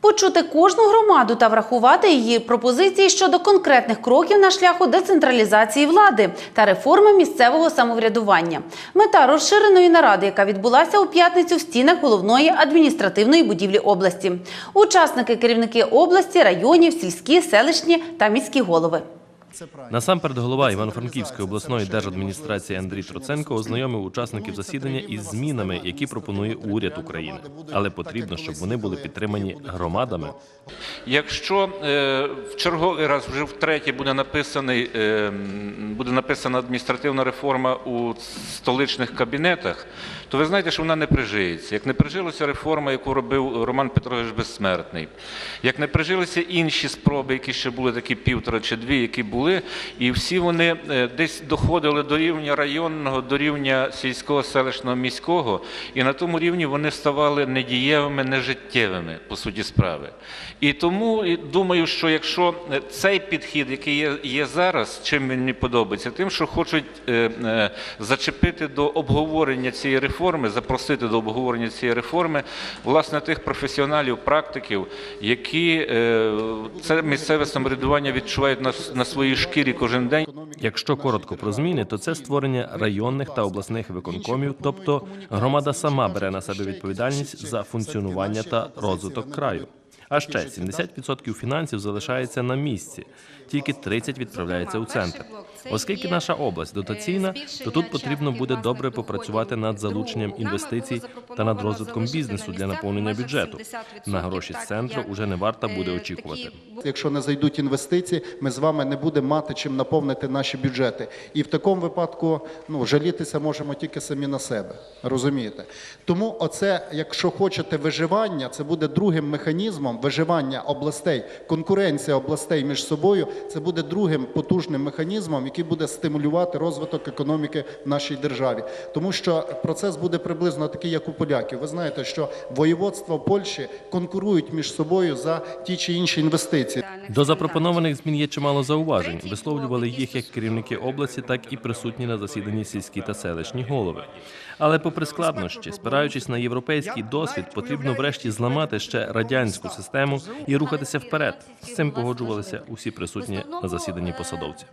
Почути кожну громаду та врахувати її пропозиції щодо конкретних кроків на шляху децентралізації влади та реформи місцевого самоврядування. Мета розширеної наради, яка відбулася у п'ятницю в стінах головної адміністративної будівлі області. Учасники керівники області, районів, сільські, селищні та міські голови. Насамперед, голова Івано-Франківської обласної держадміністрації Андрій Троценко ознайомив учасників засідання із змінами, які пропонує уряд України. Але потрібно, щоб вони були підтримані громадами. Якщо е, в черговий раз вже втретє буде написаний, е, буде написана адміністративна реформа у столичних кабінетах, то ви знаєте, що вона не прижиється. Як не прижилася реформа, яку робив Роман Петрович Безсмертний, як не прижилися інші спроби, які ще були такі півтора чи дві, які були, і всі вони е, десь доходили до рівня районного, до рівня сільського, селищного, міського, і на тому рівні вони ставали недієвими, нежиттєвими, по суті справи. І тому думаю, що якщо е, цей підхід, який є, є зараз, чим мені подобається, тим, що хочуть е, зачепити до обговорення цієї реформи, запросити до обговорення цієї реформи, власне, тих професіоналів, практиків, які це місцеве самоврядування відчувають на, на своїй шкірі кожен день. Якщо коротко про зміни, то це створення районних та обласних виконкомів, тобто громада сама бере на себе відповідальність за функціонування та розвиток краю. А ще 70% фінансів залишається на місці, тільки 30% відправляється у центр. Оскільки наша область дотаційна, то тут потрібно буде добре попрацювати над залученням інвестицій та над розвитком бізнесу для наповнення бюджету. На гроші з центру уже не варто буде очікувати. Якщо не зайдуть інвестиції, ми з вами не будемо мати чим наповнити наші бюджети. І в такому випадку ну, жалітися можемо тільки самі на себе. Розумієте? Тому, оце, якщо хочете виживання, це буде другим механізмом виживання областей, конкуренція областей між собою. Це буде другим потужним механізмом, який буде стимулювати розвиток економіки в нашій державі. Тому що процес буде приблизно такий, як у поляків. Ви знаєте, що воєводства Польщі конкурують між собою за ті чи інші інвестиції. До запропонованих змін є чимало зауважень. Висловлювали їх як керівники області, так і присутні на засіданні сільські та селищні голови. Але, попри складнощі, спираючись на європейський досвід, потрібно врешті зламати ще радянську систему і рухатися вперед. З цим погоджувалися усі присутні на засіданні посадовці.